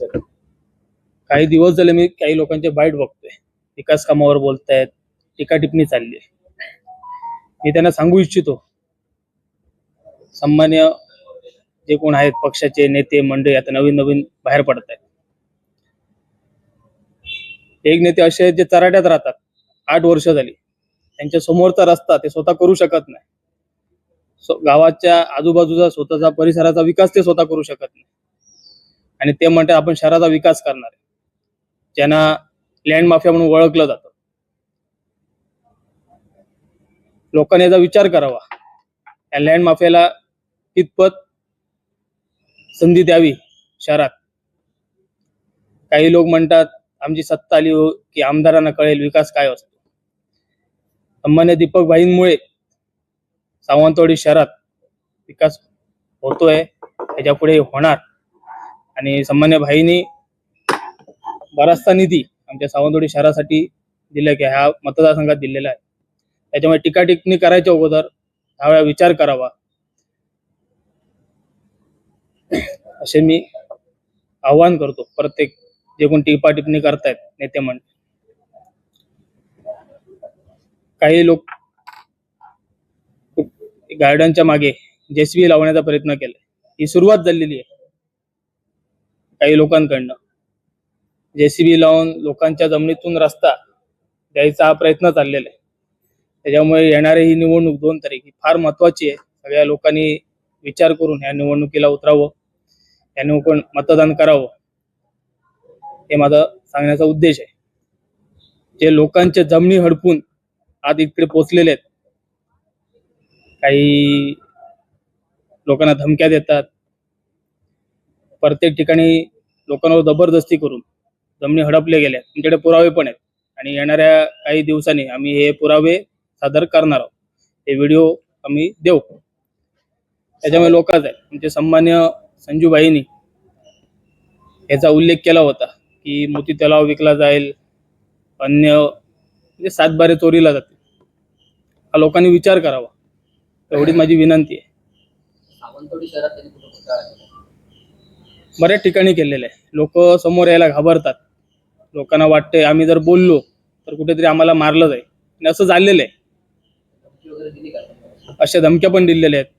काही दिवस झाले मी काही लोकांचे बाईट बघतोय. विकास कामावर बोलतायत टीका टिप्पणी चालली आहे. मी त्यांना सांगू इच्छितो. सन्मान्य जे कोण आहेत पक्षाचे नेते मंडळी आता नवीन नवीन बाहेर पडत आहेत एक नेते असे आहेत जे चराट्यात राहतात. आठ वर्ष झाली. त्यांच्या समोरचा रस्ता ते स्वतः करू शकत नाही. गावाच्या आजूबाजूचा स्वतःचा परिसराचा विकास ते स्वतः करू शकत नाही. आणि ते म्हणतात आपण शहराचा विकास करणार आहे. ज्यांना लँड माफिया म्हणून ओळखलं जातं. लोकांनी याचा विचार करावा. या लँड माफियाला कितपत संधी द्यावी शहरात? काही लोक म्हणतात आमची सत्ता आली हो की आमदारांना कळेल विकास काय असतो. सामान्य दीपक भाईंमुळे सावंतवाडी शहरात विकास होतोय त्याच्या पुढे होणार. आणि सामान्य भाईंनी बराचसा निधी आमच्या सावंतवाडी शहरासाठी दिला की ह्या मतदारसंघात दिलेला आहे. त्याच्यामुळे टीका टिप्पणी करायच्या अगोदर दहा वेळा विचार करावा. असे मी आव्हान करतो. प्रत्येक जे कोण टिपा टिप्पणी करतायत नेते म्हणजे काही लोक गार्डनच्या मागे जेसीबी लावण्याचा प्रयत्न केला ही सुरुवात झालेली आहे. काही लोकांकडनं. जेसीबी लावून लोकांच्या जमिनीतून रस्ता द्यायचा हा प्रयत्न चाललेला आहे. त्याच्यामुळे येणारी ही निवडणूक दोन तारीख ही फार महत्वाची आहे. सगळ्या लोकांनी विचार करून ह्या निवडणुकीला उतरावं. या निवडून मतदान करावं. हे माझा सांगण्याचा उद्देश आहे. जे लोकांच्या जमिनी हडपून आज इकडे पोचलेले आहेत. काही लोकांना धमक्या देतात. प्रत्येक ठिकाणी लोकांवर जबरदस्ती करून जमिनी हडपले गेल्या. तुमच्याकडे पुरावे पण आहेत. आणि येणाऱ्या काही दिवसांनी आम्ही हे पुरावे सादर करणार आहोत. हे व्हिडिओ आम्ही देऊ. त्याच्यामुळे लोकच आहे म्हणजे सन्मान्य संजूबाईंनी याचा उल्लेख केला होता की मोती तलाव विकला जाईल अन्य म्हणजे सातबारे चोरीला जातील. हा लोकांनी विचार करावा. एवढी माझी विनंती आहे सावंतवाडी शहरात त्यांनी कुठं घोटाळा केला बऱ्याच ठिकाणी केलेलं आहे. लोक समोर यायला घाबरतात. लोकांना वाटते आम्ही जर बोललो तर कुठेतरी आम्हाला मारलं जाईल. आणि असं झालेलं आहे. अशा धमक्या पण दिलेल्या आहेत.